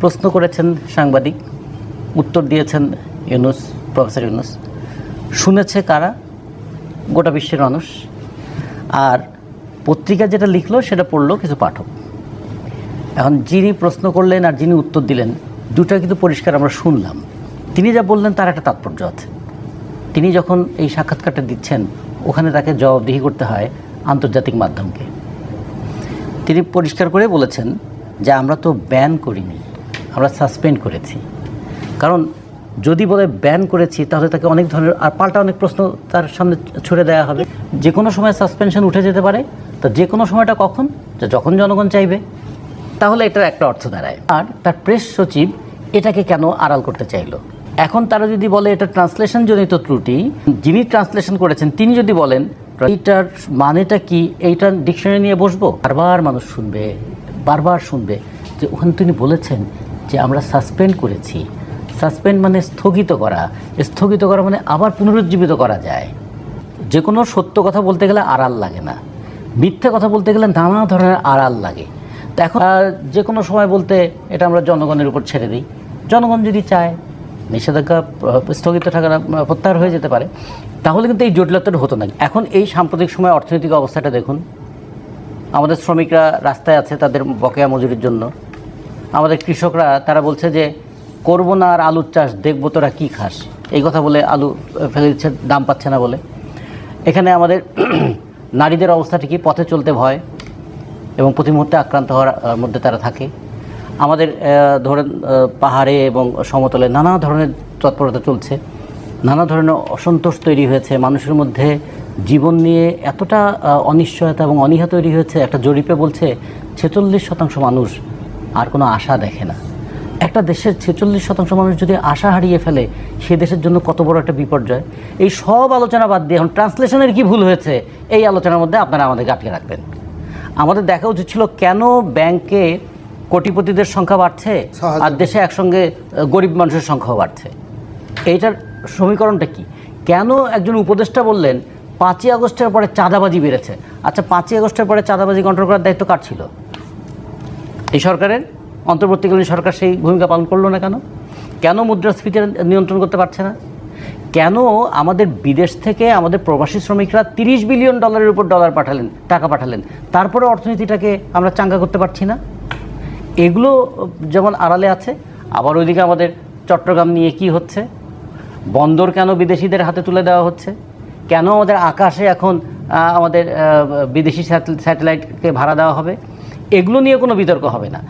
প্রশ্ন করেছেন সাংবাদিক, উত্তর দিয়েছেন ইউনুস, প্রফেসর ইউনুস। শুনেছে কারা? গোটা বিশ্বের মানুষ। আর পত্রিকা যেটা লিখলো, সেটা পড়ল কিছু পাঠক। এখন যিনি প্রশ্ন করলেন আর যিনি উত্তর দিলেন, দুটা কিন্তু পরিষ্কার আমরা শুনলাম। তিনি যা বললেন, তার একটা তাৎপর্য আছে। তিনি যখন এই সাক্ষাৎকারটা দিচ্ছেন, ওখানে তাকে জবাবদিহি করতে হয় আন্তর্জাতিক মাধ্যমকে। তিনি পরিষ্কার করে বলেছেন যে, আমরা তো ব্যান করিনি। আমরা সাসপেন্ড করেছি। কারণ যদি বলে ব্যান করেছি, তাহলে তাকে অনেক ধরনের আর পাল্টা অনেক প্রশ্ন তার সামনে ছুড়ে দেওয়া হবে। যে কোনো সময় সাসপেনশন উঠে যেতে পারে, তো যে কোনো সময়টা কখন? যখন জনগণ চাইবে। তাহলে এটার একটা অর্থ দাঁড়ায়। আর তার প্রেস সচিব এটাকে কেন আড়াল করতে চাইলো? এখন তারা যদি বলে এটা ট্রান্সলেশনজনিত ত্রুটি, যিনি ট্রান্সলেশন করেছেন, তিনি যদি বলেন, এইটার মানেটা কি? এইটার ডিকশনারি নিয়ে বসবো? বারবার মানুষ শুনবে, বারবার শুনবে যে ওখানে তিনি বলেছেন যে আমরা সাসপেন্ড করেছি। সাসপেন্ড মানে স্থগিত করা। স্থগিত করা মানে আবার পুনরুজ্জীবিত করা যায়। যে কোনো সত্য কথা বলতে গেলে আড়াল লাগে না। মিথ্যে কথা বলতে গেলে নানা ধরনের আড়াল লাগে। তো এখন যে কোনো সময় বলতে এটা আমরা জনগণের উপর ছেড়ে দিই। জনগণ যদি চায়, নিষেধাজ্ঞা স্থগিত থাকা প্রত্যাহার হয়ে যেতে পারে, তাহলে কিন্তু এই জটিলতাটা হতো না। এখন এই সাম্প্রতিক সময় অর্থনৈতিক অবস্থাটা দেখুন। আমাদের শ্রমিকরা রাস্তায় আছে তাদের বকেয়া মজুরির জন্য। আমাদের কৃষকরা, তারা বলছে যে, করব না আর আলুর চাষ, দেখব তোরা কী খাস। এই কথা বলে আলু ফেলে দিচ্ছে, দাম পাচ্ছে না বলে। এখানে আমাদের নারীদের অবস্থাটা কি? পথে চলতে ভয় এবং প্রতি মুহূর্তে আক্রান্ত হওয়ার মধ্যে তারা থাকে। আমাদের ধরেন পাহাড়ে এবং সমতলে নানা ধরনের তৎপরতা চলছে। নানা ধরনের অসন্তোষ তৈরি হয়েছে। মানুষের মধ্যে জীবন নিয়ে এতটা অনিশ্চয়তা এবং অনীহা তৈরি হয়েছে। একটা জরিপে বলছে, ছেচল্লিশ শতাংশ মানুষ আর কোনো আশা দেখে না। একটা দেশের ছেচল্লিশ শতাংশ মানুষ যদি আশা হারিয়ে ফেলে সে দেশের জন্য কত বড় একটা বিপর্যয়। এই সব আলোচনা বাদ দিয়ে এখন ট্রান্সলেশনের কি ভুল হয়েছে এই আলোচনার মধ্যে আপনারা আমাদেরকে আটকে রাখবেন। আমাদের দেখা উচিত ছিল কেন ব্যাংকে কোটিপতিদের সংখ্যা বাড়ছে আর দেশে একসঙ্গে গরিব মানুষের সংখ্যাও বাড়ছে। এইটার সমীকরণটা কি? কেন একজন উপদেষ্টা বললেন পাঁচই আগস্টের পরে চাঁদাবাজি বেড়েছে? আচ্ছা পাঁচই আগস্টের পরে চাঁদাবাজি কন্ট্রোল করার দায়িত্ব কার ছিল? এই সরকারের? অন্তর্বর্তীকালীন সরকার সেই ভূমিকা পালন করল না কেন? কেন মুদ্রাস্ফীতি নিয়ন্ত্রণ করতে পারছে না? কেন আমাদের বিদেশ থেকে আমাদের প্রবাসী শ্রমিকরা তিরিশ বিলিয়ন ডলারের উপর ডলার পাঠালেন, টাকা পাঠালেন, তারপরে অর্থনীতিটাকে আমরা চাঙ্গা করতে পারছি না? এগুলো যেমন আড়ালে আছে, আবার ওইদিকে আমাদের চট্টগ্রাম নিয়ে কি হচ্ছে? বন্দর কেন বিদেশিদের হাতে তুলে দেওয়া হচ্ছে? কেন আমাদের আকাশে এখন আমাদের বিদেশি স্যাটেলাইটকে ভাড়া দেওয়া হবে? এগুলো নিয়ে কোনো বিতর্ক হবে না।